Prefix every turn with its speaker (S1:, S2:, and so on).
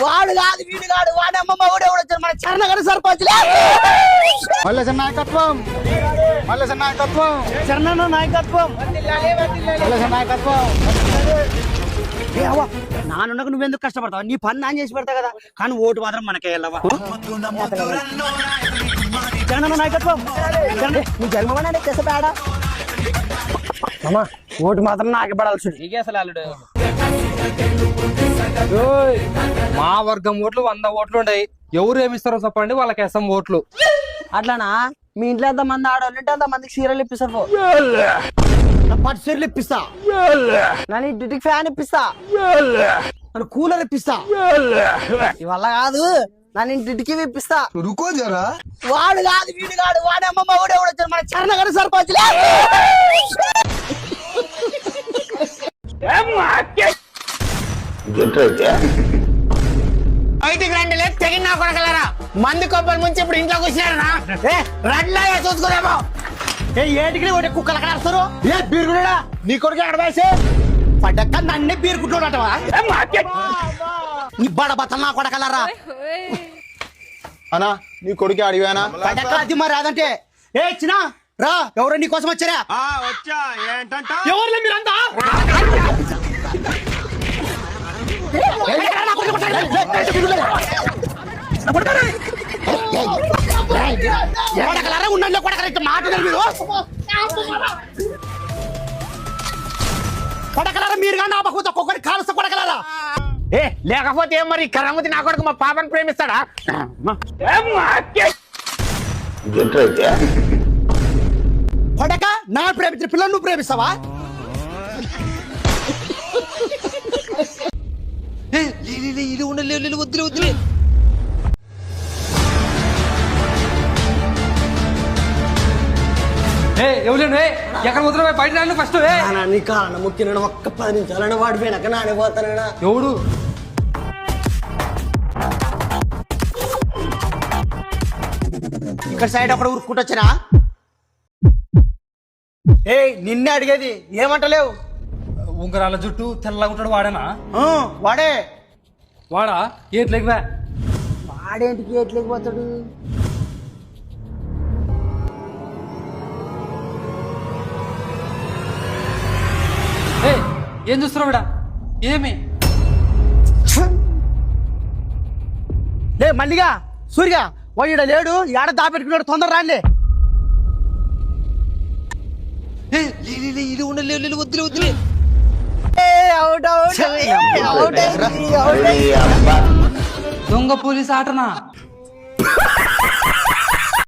S1: వాడు కాదు వీడు కాదు వాడి అమ్మమ్మ కూడా వచ్చాడు మన చరణగారి సర్పంచ్.
S2: మల్లేశ నాయకత్వం. మల్లేశ నాయకత్వం.
S1: చరణన్న నాయకత్వం.
S2: మల్లేశ నాయకత్వం.
S1: ఏ అవ్వ, నానున్నకు నువ్వెందుకు కష్టపడతావు? నీ పని నాన్న చేసి పెడతా కదా. కానీ ఓటు మాత్రం మనకే వెళ్ళవా జగనన్న నాయకత్వం. జగన్- నీ జన్మమనే చేసపాడా అమ్మా ఓటు మాత్రం నాకే పడాల్సి
S3: నీకే అసలు మా వర్గం ఓట్లు వంద ఓట్లు ఉన్నాయి ఎవరు ఏమిస్తారో చెప్పండి వాళ్ళకి వేస్తాం ఓట్లు.
S1: అట్లానా? మీ ఇంట్లో ఎంత మంది ఆడవాళ్ళు ఉంటే అంత మందికి సీరియల్ ఇప్పిస్తారు పట్టు సీరియల్ ఇప్పిస్తా. నన్ను ఇంటికి ఫ్యాన్ ఇప్పిస్తా. నన్ను కూలర్ ఇప్పిస్తా. ఇవల్ల కాదు నన్ను ఇంటికి ఇప్పిస్తా.
S2: రుకో జరా
S1: వాడు కాదు వీడు కాదు వాడి అమ్మమ్మ కూడా వచ్చాడు మన చరణగారి సర్పంచ్.
S4: బయటికి రండి లేదు తెగిన నా కొడకలరా? మంది కొబ్బరి ముంచి ఇప్పుడు ఇంట్లో కూర్చున్నారా ఏ రండిలాగా చూసుకునేమో
S1: ఏ ఏటికి ఒకటి కుక్కలు కడతారు ఏ బీరుగుడా నీ కొడుకు ఎక్కడ వేసే? పడ్డక్క నన్నే బీరుకుంటున్నాడవా నీ బడ బతలు నా కొడకలరా?
S2: అనా నీ కొడుకు అడిగానా?
S1: పడ్డక్క అది మరి రాదంటే ఏ చిన్న రా ఎవరో నీ కోసం వచ్చారా?
S2: వచ్చా. ఏంటంట?
S1: ఎవరు మీరంతా? కొడకలరా ఉండండి కొడకల ఇట్లా మాట్లాడారు మీరు. కొడకలరా మీరు కానీ ఆపకపోతే ఒక్కొక్కరి కాలుస్తా కొడకలరా?
S4: ఏ లేకపోతే ఏం మరి కరామతి నా కొడుకు మా పాపని ప్రేమిస్తాడా?
S1: కొడక నా ప్రేమించిన పిల్లలు నువ్వు ప్రేమిస్తావా?
S3: ఇది ఉండలేదు వద్దులే వద్దులే. ఎవరు ఎక్కడ వదిలే బయట రాను ఫస్ట్ ఏ.
S1: నీ కాలన ముక్కిన ఒక్క పది నిమిషాలని వాడిపోయినాక నానే పోతానా
S3: ఎవడు?
S1: ఇక్కడ సైడ్ అక్కడ ఉరుక్కుంటొచ్చినా ఏ నిన్నే అడిగేది ఏమంటలేవు?
S3: ఉంగరాల జుట్టు తెల్లగా ఉంటాడు వాడేనా?
S1: ఆ, వాడే.
S3: వాడా? ఏట్లేక
S1: వాడేంటికి ఎట్లేకపోతాడు
S3: ఏం చూస్తున్నావు ఏమి?
S1: లే మల్లిగా సూర్య వాడు లేడు ఏడ దాపెట్టుకున్నాడు తొందర రాండి
S3: ఇది ఉండలేదు వద్దులే వద్దులే. దొంగ పోలీస్ ఆటనా?